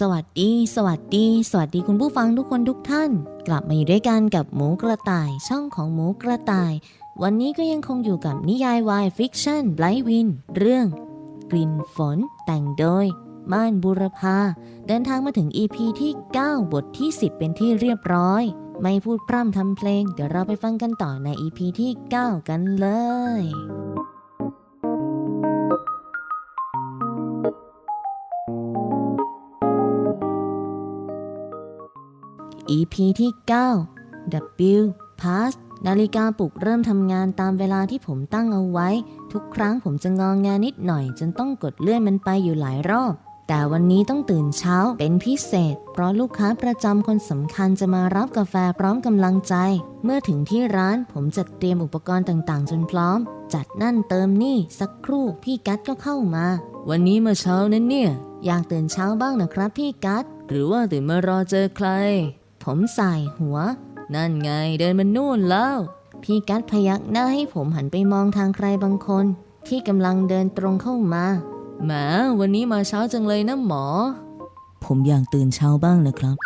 สวัสดี สวัสดี สวัสดีคุณผู้ฟังทุกคนทุกท่าน กลับมาอยู่ด้วยกันกับหมูกระต่ายช่องของหมูกระต่าย วันนี้ก็ยังคงอยู่กับนิยายวายฟิกชั่นไบลท์วินเรื่อง กลิ่นฝนแต่งโดย ม่านบุรพาเดินทางมาถึง EP ที่ 9 บทที่ 10 เป็นที่เรียบร้อย ไม่พูดพร่ำทำเพลง เดี๋ยวเราไปฟังกันต่อใน EP ที่ 9 กันเลย EP ที่ 9 W Pass นาฬิกาปลุกเริ่มทำงานตามเวลาที่ผมตั้งเอาไว้ ทุกครั้งผมจะงองงานนิดหน่อย จนต้องกดเลื่อนมันไปอยู่หลายรอบ แต่วันนี้ต้องตื่นเช้าเป็นพิเศษ เพราะลูกค้าประจำคนสำคัญจะมารับกาแฟพร้อมกำลังใจ เมื่อถึงที่ร้านผมจัดเตรียมอุปกรณ์ต่างๆ จนพร้อม จัดนั่นเติมนี่สักครู่พี่กัดก็เข้ามา วันนี้มาเช้านั้นเนี่ย อยากตื่นเช้าบ้างนะครับพี่กัดหรือว่าตื่นมารอเจอใคร ผมสายหัว นั่นไงเดินมานู่นแล้ว พี่กัดพยักหน้าให้ผมหันไปมองทางใครบางคน ที่กำลังเดินตรงเข้ามาแหมวันนี้มาเช้าจังเลยนะหมอ ผมอยากตื่นเช้าบ้างนะครับ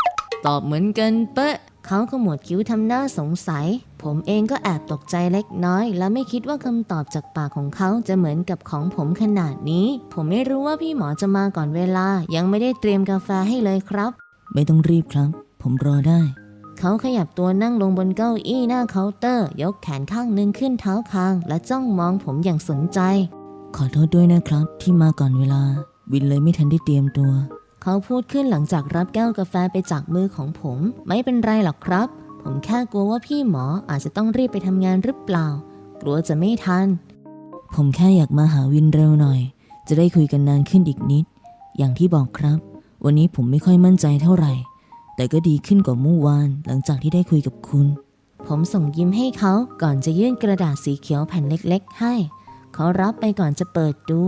ตอบเหมือนกันเป๊ะเขาขมวดคิ้วทำหน้าสงสัย ผมเองก็แอบตกใจเล็กน้อย และไม่คิดว่าคำตอบจากปากของเขาจะเหมือนกับของผมขนาดนี้ ผมไม่รู้ว่าพี่หมอจะมาก่อนเวลา ยังไม่ได้เตรียมกาแฟให้เลยครับ ไม่ต้องรีบครับ ผมรอได้ เขาขยับตัวนั่งลงบนเก้าอี้หน้าเคาน์เตอร์ ยกแขนข้างหนึ่งขึ้นเท้าคาง และจ้องมองผมอย่างสนใจ ขอโทษด้วยนะครับ ที่มาก่อนเวลา วินเลยไม่ทันได้เตรียมตัว เขาพูดขึ้นหลังจากรับแก้วกาแฟไปจากมือของผม ไม่เป็นไรหรอกครับ ผมแค่กลัวว่าพี่หมออาจจะต้องรีบไปทำงานหรือเปล่า กลัวจะไม่ทัน ผมแค่อยากมาหาวินเร็วหน่อย จะได้คุยกันนานขึ้นอีกนิด อย่างที่บอกครับ วันนี้ผมไม่ค่อยมั่นใจเท่าไหร่ แต่ก็ดีขึ้นกว่าเมื่อวานหลังจากที่ได้คุยกับคุณ ผมส่งยิ้มให้เขาก่อนจะยื่นกระดาษสีเขียวแผ่นเล็กๆ ให้ เขารับไปก่อนจะเปิดดู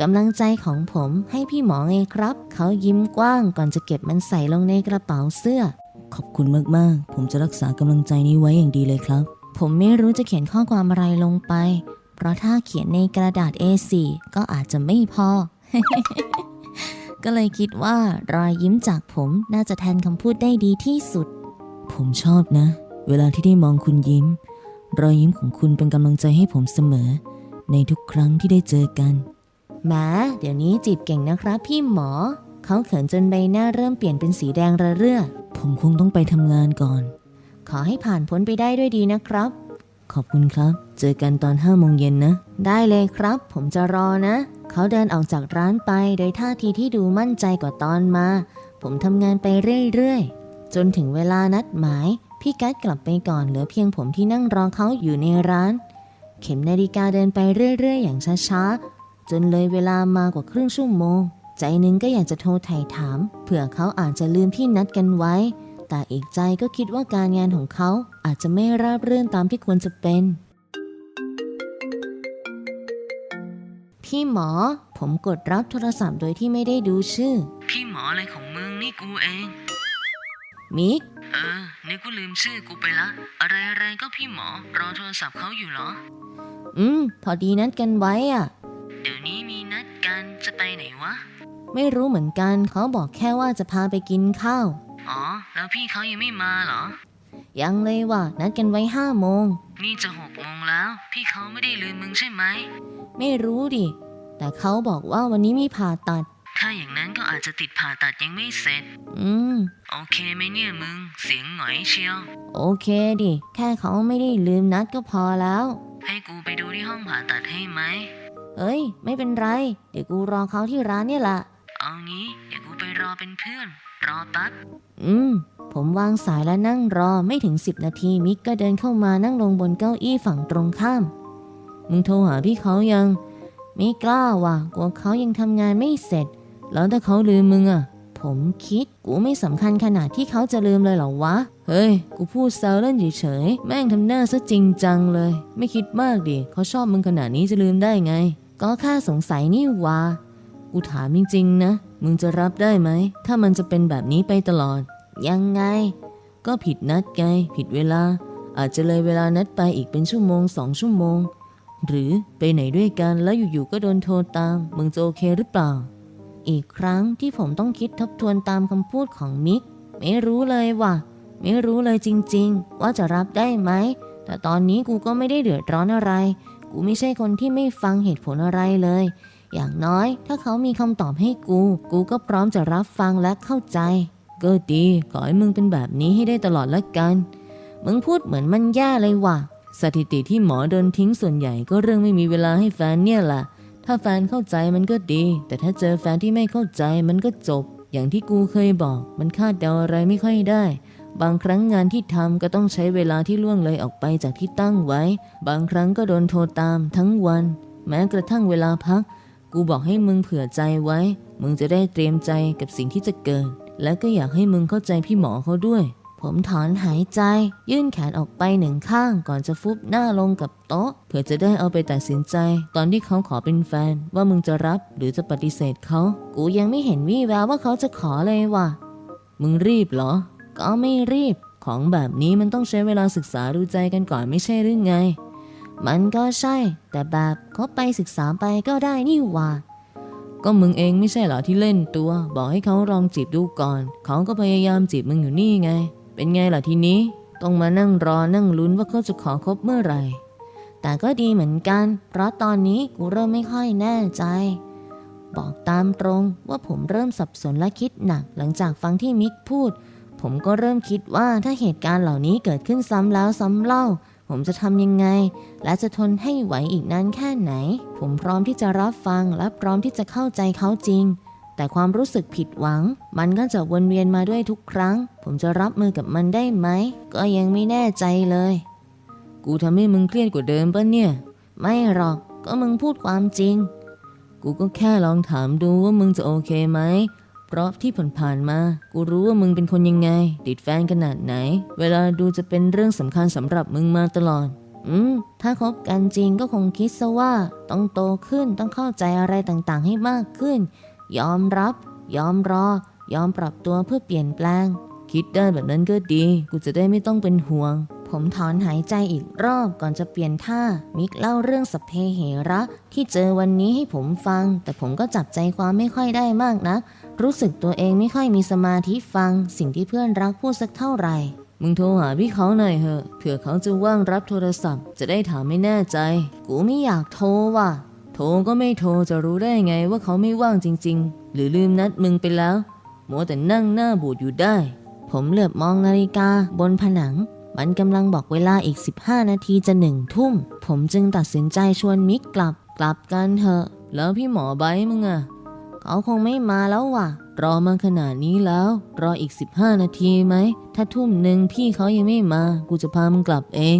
กำลังใจของผมให้พี่หมอไงครับ เขายิ้มกว้างก่อนจะเก็บมันใส่ลงในกระเป๋าเสื้อ ขอบคุณมากๆ ผมจะรักษากำลังใจนี้ไว้อย่างดีเลยครับ ผมไม่รู้จะเขียนข้อความอะไรลงไป เพราะถ้าเขียนในกระดาษ A4 ก็อาจจะไม่พอ ก็เลยคิดว่ารอยยิ้มจากผมน่าจะแทนคำพูดได้ดีที่สุด ผมชอบนะ เวลาที่ได้มองคุณยิ้ม รอยยิ้มของคุณเป็นกำลังใจให้ผมเสมอ ในทุกครั้งที่ได้เจอกันแหม้เดี๋ยวนี้จีบเก่งนะครับพี่หมอ เขาเขินจนใบหน้าเริ่มเปลี่ยนเป็นสีแดงระเรื่อ ผมคงต้องไปทำงานก่อน ขอให้ผ่านพ้นไปได้ด้วยดีนะครับ ขอบคุณครับ เจอกันตอนห้าโมงเย็นนะ ได้เลยครับ ผมจะรอนะ เขาเดินออกจากร้านไปโดยท่าทีที่ดูมั่นใจกว่าตอนมา ผมทำงานไปเรื่อยๆ จนถึงเวลานัดหมาย พี่กัดกลับไปก่อนเหลือเพียงผมที่นั่งรอเขาอยู่ในร้าน เข็มนาฬิกาเดินไปเรื่อยๆ อย่างช้าๆ จนเลยเวลามากว่าครึ่งชั่วโมง ใจหนึงก็อยากจะโทรไถ่ถาม เผื่อเขาอาจจะลืมที่นัดกันไว้ แต่อีกใจก็คิดว่าการงานของเขาอาจจะไม่ราบรื่นตามที่ควรจะเป็น พี่หมอ ผมกดรับโทรศัพท์โดยที่ไม่ได้ดูชื่อ พี่หมออะไรของมึงนี่กูเอง มิก เออนึกว่าลืมชื่อกูไปละ อะไรอะไรก็พี่หมอ รอโทรศัพท์เขาอยู่เหรอ อืม พอดีนัดกันไว้อะเดี๋ยวนี้มีนัดกันจะไปไหนวะ ไม่รู้เหมือนกันเขาบอกแค่ว่าจะพาไปกินข้าว อ๋อ แล้วพี่เขายังไม่มาเหรอ ยังเลยว่ะนัดกันไว้ห้าโมง นี่จะหกโมงแล้ว พี่เขาไม่ได้ลืมมึงใช่ไหม ไม่รู้ดิ แต่เขาบอกว่าวันนี้มีผ่าตัด ถ้าอย่างนั้นก็อาจจะติดผ่าตัดยังไม่เสร็จ อืม โอเคไหมเนี่ยมึง เสียงหงอยเชียว โอเคดิ แค่เขาไม่ได้ลืมนัดก็พอแล้ว ให้กูไปดูที่ห้องผ่าตัดให้ไหม เอ้ย ไม่เป็นไร เดี๋ยวกูรอเขาที่ร้านเนี่ยแหละ เอางี้ เดี๋ยวกูไปรอเป็นเพื่อน รอแปั๊บอืม ผมวางสายและนั่งรอไม่ถึงสิบนาทีมิกก็เดินเข้ามานั่งลงบนเก้าอี้ฝั่งตรงข้าม มึงโทรหาพี่เขายัง ไม่กล้าว่ะกลัวเขายังทำงานไม่เสร็จ แล้วถ้าเขาลืมมึงอะผมคิดกูไม่สำคัญขนาดที่เขาจะลืมเลยเหรอวะ เฮ้ย กูพูดแซวเล่นเฉยๆ แม่งทำหน้าซะจริงจังเลย ไม่คิดมากดิ เขาชอบมึงขนาดนี้จะลืมได้ไง ก็แค่สงสัยนี่วะกูถามจริงๆนะ มึงจะรับได้ไหม ถ้ามันจะเป็นแบบนี้ไปตลอด ยังไง ก็ผิดนัดไง ผิดเวลา อาจจะเลยเวลานัดไปอีกเป็นชั่วโมงสองชั่วโมง หรือไปไหนด้วยกันแล้วอยู่ๆก็โดนโทรตาม มึงจะโอเคหรือเปล่า อีกครั้งที่ผมต้องคิดทบทวนตามคำพูดของมิก ไม่รู้เลยว่ะ ไม่รู้เลยจริง ๆ ว่าจะรับได้ไหม แต่ตอนนี้กูก็ไม่ได้เดือดร้อนอะไร กูไม่ใช่คนที่ไม่ฟังเหตุผลอะไรเลย อย่างน้อย ถ้าเขามีคำตอบให้กู กูก็พร้อมจะรับฟังและเข้าใจ ก็ดีขอให้มึงเป็นแบบนี้ให้ได้ตลอดละกัน มึงพูดเหมือนมันแย่เลยว่ะ สถิติที่หมอโดนทิ้งส่วนใหญ่ก็เรื่องไม่มีเวลาให้แฟนเนี่ยแหละ ถ้าแฟนเข้าใจมันก็ดี แต่ถ้าเจอแฟนที่ไม่เข้าใจมันก็จบ อย่างที่กูเคยบอก มันคาดเดาอะไรไม่ค่อยได้บางครั้งงานที่ทำก็ต้องใช้เวลาที่ล่วงเลยออกไปจากที่ตั้งไว้ บางครั้งก็โดนโทรตามทั้งวัน แม้กระทั่งเวลาพัก กูบอกให้มึงเผื่อใจไว้ มึงจะได้เตรียมใจกับสิ่งที่จะเกิด และก็อยากให้มึงเข้าใจพี่หมอเขาด้วย ผมถอนหายใจ ยื่นแขนออกไปหนึ่งข้างก่อนจะฟุบหน้าลงกับโต๊ะเพื่อจะได้เอาไปตัดสินใจ ตอนที่เขาขอเป็นแฟน ว่ามึงจะรับหรือจะปฏิเสธเขา กูยังไม่เห็นวี่แววว่าเขาจะขอเลยว่ะ มึงรีบเหรอ ก็ไม่รีบ ของแบบนี้มันต้องใช้เวลาศึกษาดูใจกันก่อนไม่ใช่หรือไง มันก็ใช่ แต่แบบเขาไปศึกษาไปก็ได้นี่หว่า ก็มึงเองไม่ใช่เหรอที่เล่นตัว บอกให้เขาลองจีบดูก่อน เขาก็พยายามจีบมึงอยู่นี่ไง เป็นไงล่ะทีนี้ ต้องมานั่งรอนั่งลุ้นว่าเขาจะขอคบเมื่อไหร่ แต่ก็ดีเหมือนกัน เพราะตอนนี้กูเริ่มไม่ค่อยแน่ใจ บอกตามตรงว่าผมเริ่มสับสนและคิดหนักหลังจากฟังที่มิกพูด ผมก็เริ่มคิดว่าถ้าเหตุการณ์เหล่านี้เกิดขึ้นซ้ำแล้วซ้ำเล่า ผมจะทำยังไง และจะทนให้ไหวอีกนานแค่ไหน ผมพร้อมที่จะรับฟังและพร้อมที่จะเข้าใจเขาจริง แต่ความรู้สึกผิดหวัง มันก็จะวนเวียนมาด้วยทุกครั้ง ผมจะรับมือกับมันได้ไหม ก็ยังไม่แน่ใจเลย กูทำให้มึงเครียดกว่าเดิมปะเนี่ย ไม่หรอกก็มึงพูดความจริง กูก็แค่ลองถามดูว่ามึงจะโอเคไหม เพราะที่ผ่านๆมา กูรู้ว่ามึงเป็นคนยังไง ติดแฟนขนาดไหน เวลาดูจะเป็นเรื่องสำคัญสำหรับมึงมาตลอด อืม ถ้าคบกันจริงก็คงคิดซะว่า ต้องโตขึ้นต้องเข้าใจอะไรต่างๆ ให้มากขึ้น ยอมรับ ยอมรอ ยอมปรับตัวเพื่อเปลี่ยนแปลง คิดได้แบบนั้นก็ดี กูจะได้ไม่ต้องเป็นห่วง ผมถอนหายใจอีกรอบก่อนจะเปลี่ยนท่า มิกเล่าเรื่องสพเพเหระ ที่เจอวันนี้ให้ผมฟัง แต่ผมก็จับใจความไม่ค่อยได้มากนะรู้สึกตัวเองไม่ค่อยมีสมาธิฟัง สิ่งที่เพื่อนรักพูดสักเท่าไหร่มึงโทรหาพี่เขาหน่อยเหอะ เผื่อเขาจะว่างรับโทรศัพท์ จะได้ถามไม่แน่ใจ กูไม่อยากโทรว่ะ โทรก็ไม่โทรจะรู้ได้ไงว่าเขาไม่ว่างจริง ๆ หรือลืมนัดมึงไปแล้ว มัวแต่นั่งหน้าบูดอยู่ได้ ผมเหลือบมองนาฬิกาบนผนัง มันกำลังบอกเวลาอีก 15 นาทีจะหนึ่งทุ่ม ผมจึงตัดสินใจชวนมิกกลับ กลับกันเถอะ แล้วพี่หมอไบมึงอะเขาคงไม่มาแล้วว่ะ รอมาขนาดนี้แล้ว รออีก 15 นาทีไหม ถ้าทุ่มหนึ่งพี่เขายังไม่มา กูจะพามึงกลับเอง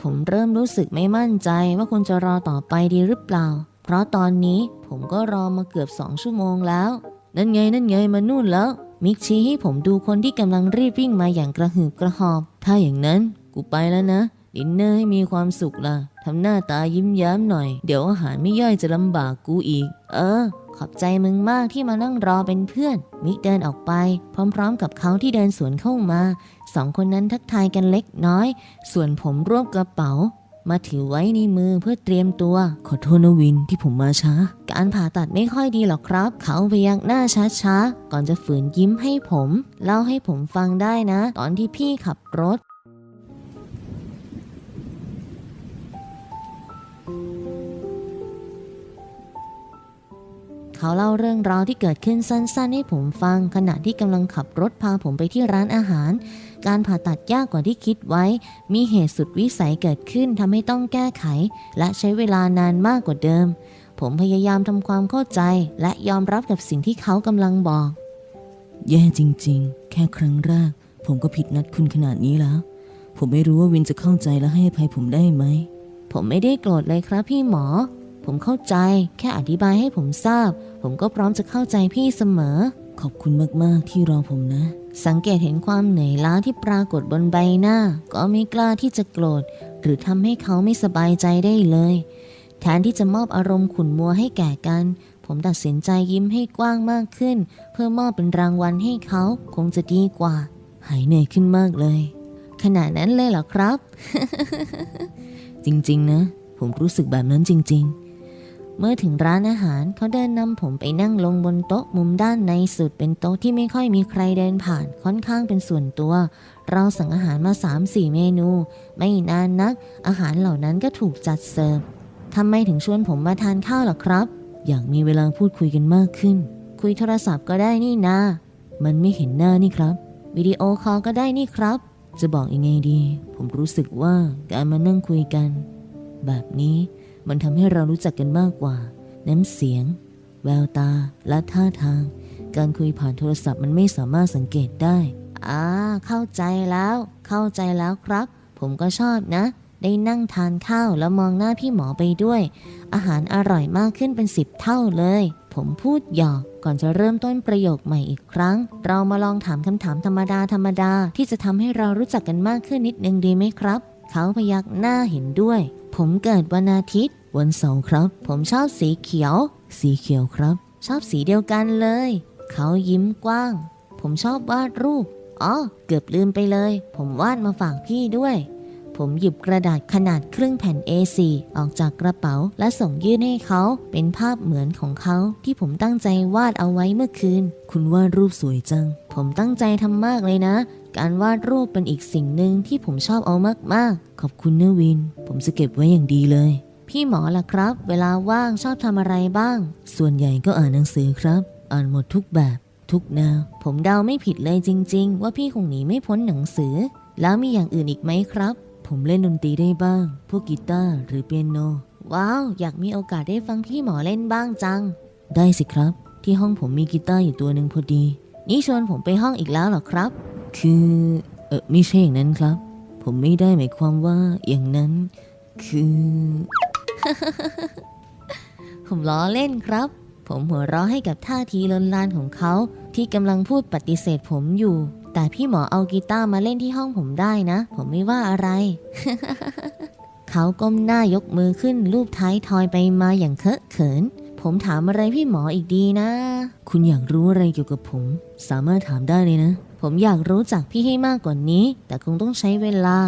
ผมเริ่มรู้สึกไม่มั่นใจว่าควรจะรอต่อไปดีหรือเปล่า เพราะตอนนี้ผมก็รอมาเกือบสองชั่วโมงแล้ว นั่นไงนั่นไงมานู่นแล้ว มิกชี้ให้ผมดูคนที่กำลังรีบวิ่งมาอย่างกระหืบกระหอบ ถ้าอย่างนั้นกูไปแล้วนะ ดินเนอร์ให้มีความสุขล่ะทำหน้าตายิ้มแย้มหน่อย เดี๋ยวอาหารไม่ย่อยจะลำบากกูอีก เออ ขอบใจมึงมากที่มานั่งรอเป็นเพื่อน มิกเดินออกไป พร้อมๆ กับเขาที่เดินสวนเข้ามา สองคนนั้นทักทายกันเล็กน้อย ส่วนผมรวบกระเป๋า มาถือไว้ในมือเพื่อเตรียมตัว ขอโทษนะวินที่ผมมาช้า การผ่าตัดไม่ค่อยดีหรอกครับ เขาพยักหน้าช้าๆ ก่อนจะฝืนยิ้มให้ผม เล่าให้ผมฟังได้นะ ตอนที่พี่ขับรถเขาเล่าเรื่องราวที่เกิดขึ้นสั้นๆ ให้ผมฟัง ขณะที่กำลังขับรถพาผมไปที่ร้านอาหาร การผ่าตัดยากกว่าที่คิดไว้ มีเหตุสุดวิสัยเกิดขึ้นทำให้ต้องแก้ไข และใช้เวลานานมากกว่าเดิม ผมพยายามทำความเข้าใจ และยอมรับกับสิ่งที่เขากำลังบอก แย่จริง ๆ แค่ครั้งแรก ผมก็ผิดนัดคุณขนาดนี้แล้ว ผมไม่รู้ว่าวินจะเข้าใจและให้อภัยผมได้ไหม ผมไม่ได้โกรธเลยครับพี่หมอ ผมเข้าใจ แค่อธิบายให้ผมทราบ ผมก็พร้อมจะเข้าใจพี่เสมอ ขอบคุณมากๆที่รอผมนะ สังเกตเห็นความเหนื่อยล้าที่ปรากฏบนใบหน้า ก็ไม่กล้าที่จะโกรธ หรือทำให้เขาไม่สบายใจได้เลย แทนที่จะมอบอารมณ์ขุนมัวให้แก่กัน ผมตัดสินใจยิ้มให้กว้างมากขึ้น เพื่อมอบเป็นรางวัลให้เขาคงจะดีกว่า หายเหนื่อยขึ้นมากเลย ขนาดนั้นเลยเหรอครับ จริงๆนะ ผมรู้สึกแบบนั้นจริง ๆ เมื่อถึงร้านอาหารเขาเดินนำผมไปนั่งลงบนโต๊ะมุมด้านในสุดเป็นโต๊ะที่ไม่ค่อยมีใครเดินผ่านค่อนข้างเป็นส่วนตัว เราสั่งอาหารมา3-4เมนู ไม่นานนัก อาหารเหล่านั้นก็ถูกจัดเสิร์ฟทำไมถึงชวนผมมาทานข้าวล่ะครับ อยากมีเวลาพูดคุยกันมากขึ้น คุยโทรศัพท์ก็ได้นี่นามันไม่เห็นหน้านี่ครับ วิดีโอคอลก็ได้นี่ครับ จะบอกยังไงดี ผมรู้สึกว่าการมานั่งคุยกัน แบบนี้ มันทำให้เรารู้จักกันมากกว่า น้ำเสียง แววตา และท่าทาง การคุยผ่านโทรศัพท์มันไม่สามารถสังเกตได้ อ่า เข้าใจแล้ว เข้าใจแล้วครับ ผมก็ชอบนะ ได้นั่งทานข้าวแล้วมองหน้าพี่หมอไปด้วย อาหารอร่อยมากขึ้นเป็นสิบเท่าเลย ผมพูดหยอกก่อนจะเริ่มต้นประโยคใหม่อีกครั้ง เรามาลองถามคำถามธรรมดาธรรมดาที่จะทำให้เรารู้จักกันมากขึ้นนิดนึงดีไหมครับ เขาพยักหน้าเห็นด้วย ผมเกิดวันอาทิตย์ วันเสาร์ครับ ผมชอบสีเขียว สีเขียวครับ ชอบสีเดียวกันเลย เขายิ้มกว้าง ผมชอบวาดรูป อ๋อ เกือบลืมไปเลย ผมวาดมาฝากพี่ด้วย ผมหยิบกระดาษขนาดครึ่งแผ่น A4 ออกจากกระเป๋าและส่งยื่นให้เขา เป็นภาพเหมือนของเขาที่ผมตั้งใจวาดเอาไว้เมื่อคืน คุณวาดรูปสวยจัง ผมตั้งใจทำมากเลยนะ การวาดรูปเป็นอีกสิ่งหนึ่งที่ผมชอบเอามากๆ ขอบคุณเนวิน ผมจะเก็บไว้อย่างดีเลย พี่หมอล่ะครับ เวลาว่างชอบทำอะไรบ้าง ส่วนใหญ่ก็อ่านหนังสือครับ อ่านหมดทุกแบบ ทุกแนว ผมเดาไม่ผิดเลยจริง ๆ ว่าพี่คงหนีไม่พ้นหนังสือ แล้วมีอย่างอื่นอีกไหมครับ ผมเล่นดนตรีได้บ้าง พวกกีตาร์หรือเปียโน ว้าว อยากมีโอกาสได้ฟังพี่หมอเล่นบ้างจัง ได้สิครับ ที่ห้องผมมีกีตาร์อยู่ตัวหนึ่งพอดี นี่ชวนผมไปห้องอีกแล้วเหรอครับ คือเออไม่ใช่อย่างนั้นครับ ผมไม่ได้หมายความว่าอย่างนั้น คือ ผมล้อเล่นครับ ผมหัวเราะให้กับท่าทีลนลานของเขาที่กำลังพูดปฏิเสธผมอยู่ แต่พี่หมอเอากีตาร์มาเล่นที่ห้องผมได้นะ ผมไม่ว่าอะไร เขาก้มหน้ายกมือขึ้นรูปท้ายทอยไปมาอย่างเคอะเขิน ผมถามอะไรพี่หมออีกดีนะ คุณอยากรู้อะไรเกี่ยวกับผม สามารถถามได้เลยนะ ผมอยากรู้จักพี่ให้มากกว่านี้ แต่คงต้องใช้เวลา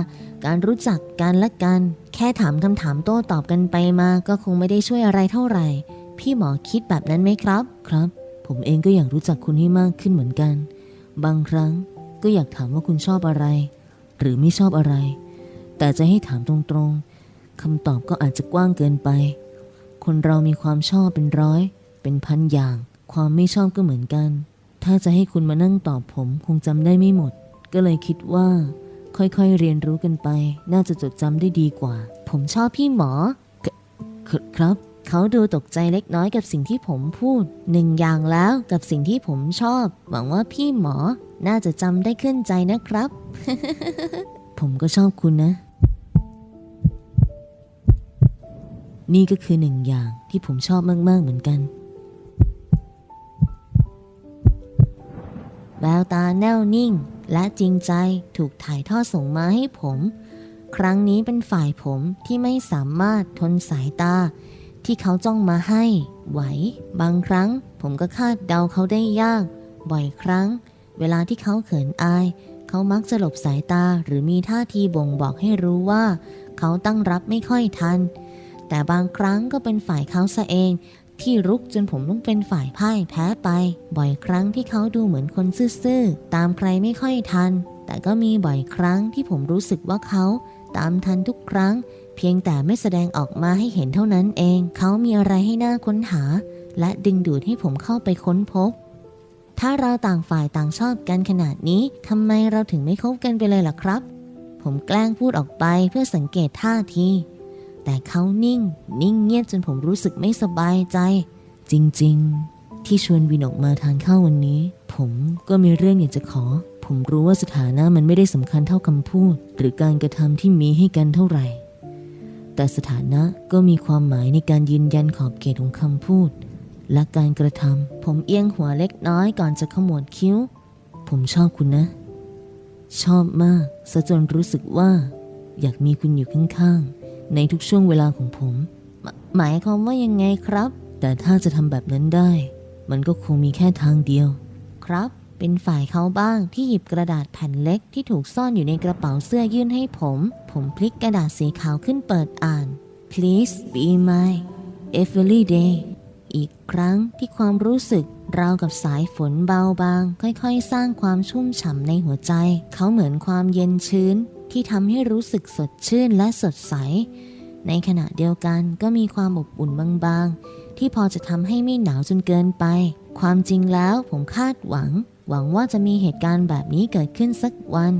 การรู้จักกันและกัน แค่ถามคำถามโต้ตอบกันไปมา ก็คงไม่ได้ช่วยอะไรเท่าไหร่ พี่หมอคิดแบบนั้นไหมครับ ครับ ผมเองก็อยากรู้จักคุณให้มากขึ้นเหมือนกัน บางครั้งก็อยากถามว่าคุณชอบอะไร หรือไม่ชอบอะไร แต่จะให้ถามตรงๆคำตอบก็อาจจะกว้างเกินไป คนเรามีความชอบเป็นร้อย เป็นพันอย่าง ความไม่ชอบก็เหมือนกัน ถ้าจะให้คุณมานั่งตอบผมคงจำได้ไม่หมด ก็เลยคิดว่า ค่อยๆเรียนรู้กันไป น่าจะจดจำได้ดีกว่า ผมชอบพี่หมอคครับเขาดูตกใจเล็กน้อยกับสิ่งที่ผมพูดหนึ่งอย่างแล้วกับสิ่งที่ผมชอบ หวังว่าพี่หมอ น่าจะจำได้ขึ้นใจนะครับ ผมก็ชอบคุณนะ นี่ก็คือหนึ่งอย่างที่ผมชอบมาก ๆ เหมือนกัน แววตาแน่วนิ่งและจริงใจถูกถ่ายทอดส่งมาให้ผม ครั้งนี้เป็นฝ่ายผมที่ไม่สามารถทนสายตา ที่เขาจ้องมาให้ไหว บางครั้งผมก็คาดเดาเขาได้ยาก บ่อยครั้ง เวลาที่เขาเขินอาย เขามักจะหลบสายตาหรือมีท่าทีบ่งบอกให้รู้ว่า เขาตั้งรับไม่ค่อยทัน แต่บางครั้งก็เป็นฝ่ายเขาซะเอง ที่รุกจนผมต้องเป็นฝ่ายพ่ายแพ้ไป บ่อยครั้งที่เขาดูเหมือนคนซื่อๆตามใครไม่ค่อยทัน แต่ก็มีบ่อยครั้งที่ผมรู้สึกว่าเขา ตามทันทุกครั้ง เพียงแต่ไม่แสดงออกมาให้เห็นเท่านั้นเอง เขามีอะไรให้น่าค้นหา และดึงดูดให้ผมเข้าไปค้นพบถ้าเราต่างฝ่ายต่างชอบกันขนาดนี้ทำไมเราถึงไม่คบกันไปเลยล่ะครับ ผมแกล้งพูดออกไปเพื่อสังเกตท่าที แต่เขานิ่ง นิ่งเงียบจนผมรู้สึกไม่สบายใจ จริงๆ ที่ชวนวินออกมาทานข้าววันนี้ ผมก็มีเรื่องอยากจะขอ ผมรู้ว่าสถานะมันไม่ได้สำคัญเท่าคำพูด หรือการกระทำที่มีให้กันเท่าไหร่ แต่สถานะก็มีความหมายในการยืนยันขอบเขตของคำพูด และการกระทำผมเอียงหัวเล็กน้อยก่อนจะขมวดคิ้ว ผมชอบคุณนะ ชอบมากซะจนรู้สึกว่า อยากมีคุณอยู่ข้างๆ ในทุกช่วงเวลาของผม หมายความว่ายังไงครับ แต่ถ้าจะทำแบบนั้นได้ มันก็คงมีแค่ทางเดียว ครับ เป็นฝ่ายเขาบ้างที่หยิบกระดาษแผ่นเล็กที่ถูกซ่อนอยู่ในกระเป๋าเสื้อยื่นให้ผม ผมพลิกกระดาษสีขาวขึ้นเปิดอ่าน please be mine every day อีกครั้งที่ความรู้สึกราวกับสายฝนเบาบาง ค่อยๆ สร้างความชุ่มฉ่ำในหัวใจ เขาเหมือนความเย็นชื้น ที่ทำให้รู้สึกสดชื่นและสดใส ในขณะเดียวกันก็มีความอบอุ่นบางๆ ที่พอจะทำให้ไม่หนาวจนเกินไป ความจริงแล้วผมคาดหวัง หวังว่าจะมีเหตุการณ์แบบนี้เกิดขึ้นสักวัน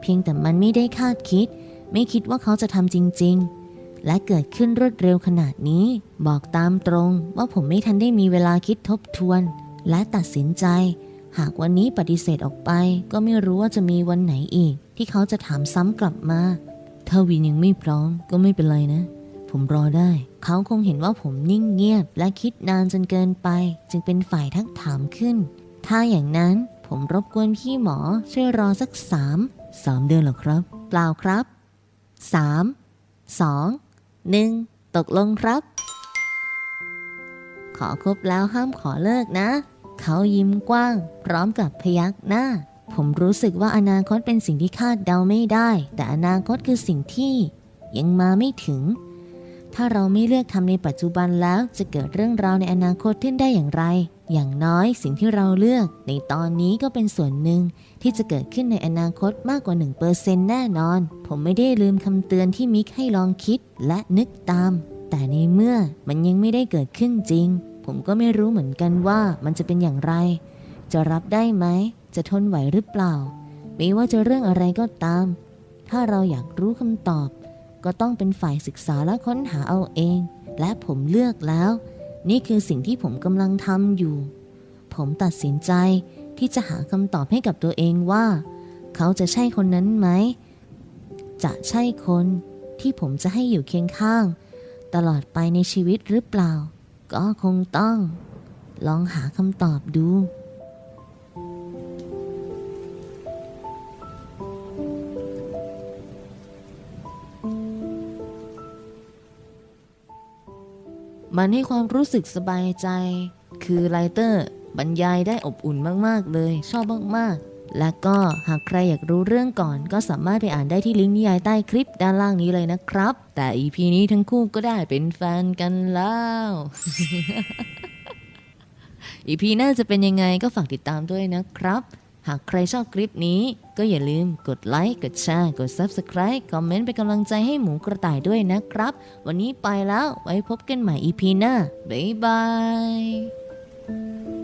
เพียงแต่มันไม่ได้คาดคิด ไม่คิดว่าเขาจะทำจริง ๆ และเกิดขึ้นรวดเร็วขนาดนี้ บอกตามตรงว่าผมไม่ทันได้มีเวลาคิดทบทวน และตัดสินใจ หากวันนี้ปฏิเสธออกไป ก็ไม่รู้ว่าจะมีวันไหนอีก ที่เขาจะถามซ้ำกลับมา ถ้าวินยังไม่พร้อมก็ไม่เป็นไรนะ ผมรอได้ เขาคงเห็นว่าผมนิ่งเงียบ และคิดนานจนเกินไป จึงเป็นฝ่ายทักถามขึ้น ถ้าอย่างนั้นผมรบกวนพี่หมอช่วยรอสักสามสามเดือนหรอครับ เปล่าครับสามสองหนึ่งตกลงครับ ขอครบแล้วห้ามขอเลิกนะ เขายิ้มกว้าง พร้อมกับพยักหน้า ผมรู้สึกว่าอนาคตเป็นสิ่งที่คาดเดาไม่ได้ แต่อนาคตคือสิ่งที่ยังมาไม่ถึง ถ้าเราไม่เลือกทำในปัจจุบันแล้วจะเกิดเรื่องราวในอนาคตขึ้นได้อย่างไร อย่างน้อยสิ่งที่เราเลือก ในตอนนี้ก็เป็นส่วนหนึ่ง ที่จะเกิดขึ้นในอนาคตมากกว่า1%แน่นอน ผมไม่ได้ลืมคำเตือนที่มิกให้ลองคิดและนึกตาม แต่ในเมื่อมันยังไม่ได้เกิดขึ้นจริง ผมก็ไม่รู้เหมือนกันว่ามันจะเป็นอย่างไร จะรับได้ไหม จะทนไหวหรือเปล่า ไม่ว่าจะเรื่องอะไรก็ตาม ถ้าเราอยากรู้คำตอบ ก็ต้องเป็นฝ่ายศึกษาและค้นหาเอาเอง และผมเลือกแล้ว นี่คือสิ่งที่ผมกำลังทำอยู่ ผมตัดสินใจที่จะหาคำตอบให้กับตัวเองว่า เขาจะใช่คนนั้นไหม จะใช่คนที่ผมจะให้อยู่เคียงข้าง ตลอดไปในชีวิตหรือเปล่า ก็คงต้อง ลองหาคำตอบดู มันให้ความรู้สึกสบายใจ คือไลเตอร์บรรยายได้อบอุ่นมากๆเลย ชอบมากๆ และก็หากใครอยากรู้เรื่องก่อน ก็สามารถไปอ่านได้ที่ลิงก์นิยายใต้คลิปด้านล่างนี้เลยนะครับ แต่ EP นี้ทั้งคู่ก็ได้เป็นแฟนกันแล้ว EP หน่าจะเป็นยังไงก็ฝากติดตามด้วยนะครับ หากใครชอบคลิปนี้ก็อย่าลืมกดไลค์ กดแชร์ กด Subscribe คอมเมนต์เป็นกำลังใจให้หมูกระต่ายด้วยนะครับ วันนี้ไปแล้วไว้พบกันใหม่ EP หน้า บ๊ายบาย